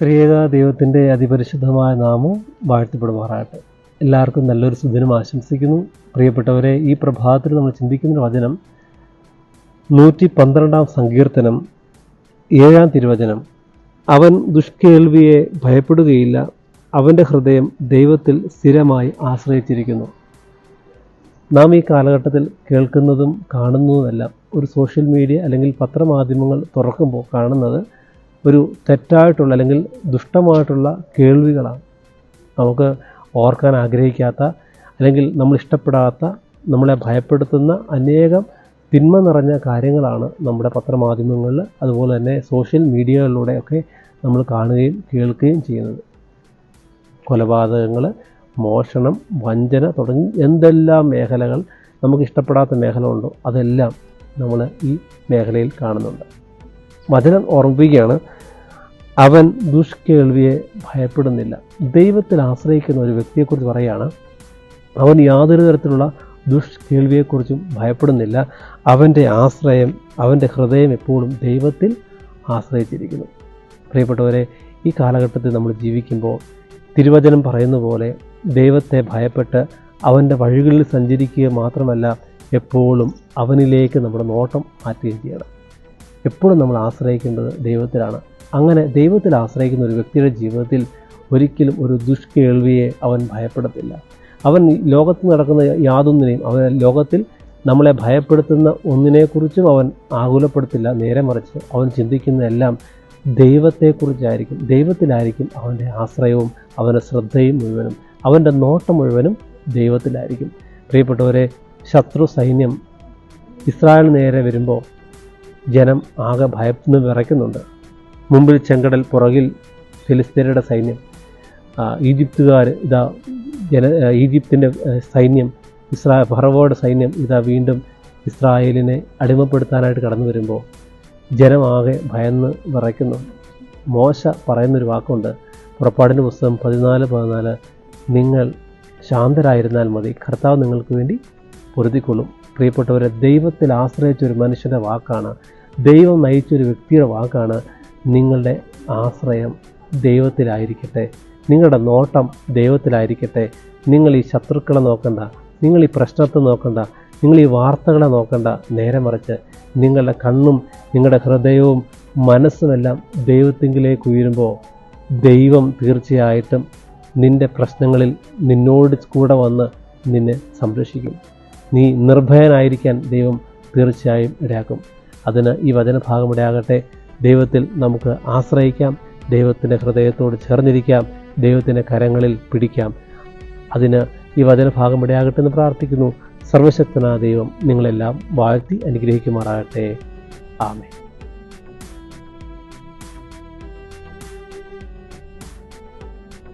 ത്രിയേക ദൈവത്തിന്റെ അതിപരിശുദ്ധമായ നാമം വാഴ്ത്തപ്പെടുമാറാകട്ടെ. എല്ലാവർക്കും നല്ലൊരു സുദിനം ആശംസിക്കുന്നു. പ്രിയപ്പെട്ടവരെ ഈ പ്രഭാതത്തിൽ നമ്മൾ ചിന്തിക്കുന്ന വചനം നൂറ്റി പന്ത്രണ്ടാം സങ്കീർത്തനം ഏഴാം തിരുവചനം. അവൻ ദുഷ്കേൾവിയെ ഭയപ്പെടുകയില്ല അവന്റെ ഹൃദയം ദൈവത്തിൽ സ്ഥിരമായി ആശ്രയിച്ചിരിക്കുന്നു. നാം ഈ കാലഘട്ടത്തിൽ കേൾക്കുന്നതും കാണുന്നതുമെല്ലാം ഒരു സോഷ്യൽ മീഡിയ അല്ലെങ്കിൽ പത്രമാധ്യമങ്ങൾ തുറക്കുമ്പോൾ കാണുന്നത് ഒരു തെറ്റായിട്ടുള്ള അല്ലെങ്കിൽ ദുഷ്ടമായിട്ടുള്ള കേൾവികളാണ് നമുക്ക് ഓർക്കാൻ ആഗ്രഹിക്കാത്ത അല്ലെങ്കിൽ നമ്മൾ ഇഷ്ടപ്പെടാത്ത നമ്മളെ ഭയപ്പെടുത്തുന്ന അനേകം തിന്മ നിറഞ്ഞ കാര്യങ്ങളാണ് നമ്മുടെ പത്രമാധ്യമങ്ങളിൽ അതുപോലെ തന്നെ സോഷ്യൽ മീഡിയകളിലൂടെയൊക്കെ നമ്മൾ കാണുകയും കേൾക്കുകയും ചെയ്യുന്നത്. കൊലപാതകങ്ങൾ മോഷണം വഞ്ചന തുടങ്ങി എന്തെല്ലാം മേഖലകൾ നമുക്ക് ഇഷ്ടപ്പെടാത്ത മേഖല ഉണ്ടോ അതെല്ലാം നമ്മൾ ഈ മേഖലയിൽ കാണുന്നുണ്ട്. വചനം ഓർമ്മിപ്പിക്കുകയാണ് അവൻ ദുഷ്കേൾവിയെ ഭയപ്പെടുന്നില്ല. ദൈവത്തിൽ ആശ്രയിക്കുന്ന ഒരു വ്യക്തിയെക്കുറിച്ച് പറയുകയാണ് അവൻ യാതൊരു തരത്തിലുള്ള ദുഷ്കേൾവിയെക്കുറിച്ചും ഭയപ്പെടുന്നില്ല. അവന്റെ ആശ്രയം അവന്റെ ഹൃദയം എപ്പോഴും ദൈവത്തിൽ ആശ്രയിച്ചിരിക്കുന്നു. പ്രിയപ്പെട്ടവരെ ഈ കാലഘട്ടത്തിൽ നമ്മൾ ജീവിക്കുമ്പോൾ തിരുവചനം പറയുന്ന പോലെ ദൈവത്തെ ഭയപ്പെട്ട് അവന്റെ വഴികളിൽ സഞ്ചരിക്കുക മാത്രമല്ല എപ്പോഴും അവനിലേക്ക് നമ്മുടെ നോട്ടം മാറ്റുകയും ചെയ്യണം. എപ്പോഴും നമ്മൾ ആശ്രയിക്കേണ്ടത് ദൈവത്തിലാണ്. അങ്ങനെ ദൈവത്തിൽ ആശ്രയിക്കുന്ന ഒരു വ്യക്തിയുടെ ജീവിതത്തിൽ ഒരിക്കലും ഒരു ദുഷ്കേൾവിയെ അവൻ ഭയപ്പെടത്തില്ല. അവൻ ലോകത്ത് നടക്കുന്ന യാതൊന്നിനെയും അവൻ ലോകത്തിൽ നമ്മളെ ഭയപ്പെടുത്തുന്ന ഒന്നിനെക്കുറിച്ചും അവൻ ആകുലപ്പെടുത്തില്ല നേരെ മറിച്ച് അവൻ ചിന്തിക്കുന്നതെല്ലാം ദൈവത്തെക്കുറിച്ചായിരിക്കും. ദൈവത്തിലായിരിക്കും അവന്റെ ആശ്രയവും അവന്റെ ശ്രദ്ധയും മുഴുവനും. അവന്റെ നോട്ടം മുഴുവനും ദൈവത്തിലായിരിക്കും. പ്രിയപ്പെട്ടവരെ ശത്രു സൈന്യം ഇസ്രായേൽ നേരെ വരുമ്പോൾ ജനം ആകെ ഭയന്ന് വിറയ്ക്കുന്നുണ്ട്. മുമ്പിൽ ചെങ്കടൽ പുറകിൽ ഫിലിസ്തീനയുടെ സൈന്യം. ഈജിപ്തുകാർ ഇതാ ജന ഈജിപ്തിന്റെ സൈന്യം ഇസ്രാ ഫറവോയുടെ സൈന്യം ഇതാ വീണ്ടും ഇസ്രായേലിനെ അടിമപ്പെടുത്താനായിട്ട് കടന്നു വരുമ്പോൾ ജനമാകെ ഭയന്ന് വിറയ്ക്കുന്നു. മോശ പറയുന്നൊരു വാക്കുണ്ട്. പുറപ്പാടിന്റെ പുസ്തകം പതിനാല് പതിനാല് നിങ്ങൾ ശാന്തരായിരുന്നാൽ മതി. കർത്താവ് നിങ്ങൾക്ക് വേണ്ടി പൊരുതിക്കൊള്ളും. പ്രിയപ്പെട്ടവരെ ദൈവത്തിൽ ആശ്രയിച്ച ഒരു മനുഷ്യന്റെ വാക്കാണ് ദൈവം നയിച്ച ഒരു വ്യക്തിയുടെ വാക്കാണ് നിങ്ങളുടെ ആശ്രയം ദൈവത്തിലായിരിക്കട്ടെ നിങ്ങളുടെ നോട്ടം ദൈവത്തിലായിരിക്കട്ടെ നിങ്ങൾ ഈ ശത്രുക്കളെ നോക്കണ്ട നിങ്ങൾ ഈ പ്രശ്നത്തെ നോക്കണ്ട നിങ്ങൾ ഈ വാർത്തകളെ നോക്കണ്ട. നേരെ മറിച്ച് നിങ്ങളുടെ കണ്ണും നിങ്ങളുടെ ഹൃദയവും മനസ്സുമെല്ലാം ദൈവത്തിങ്കിലേക്ക് ഉയരുമ്പോൾ ദൈവം തീർച്ചയായിട്ടും നിന്റെ പ്രശ്നങ്ങളിൽ നിന്നോട് കൂടെ വന്ന് നിന്നെ സംരക്ഷിക്കും. നീ നിർഭയനായിരിക്കാൻ ദൈവം തീർച്ചയായും ഇടയാക്കും. അതിന് ഈ വചനഭാഗം ഇടയാകട്ടെ ദൈവത്തിൽ നമുക്ക് ആശ്രയിക്കാം. ദൈവത്തിന്റെ ഹൃദയത്തോട് ചേർന്നിരിക്കാം. ദൈവത്തിന്റെ കരങ്ങളിൽ പിടിക്കാം. അതിന് ഈ വചനഭാഗം ഇടയാകട്ടെ എന്ന് പ്രാർത്ഥിക്കുന്നു. സർവശക്തനായ ദൈവം നിങ്ങളെല്ലാം വാഴ്ത്തി അനുഗ്രഹിക്കുമാറാകട്ടെ. ആമേ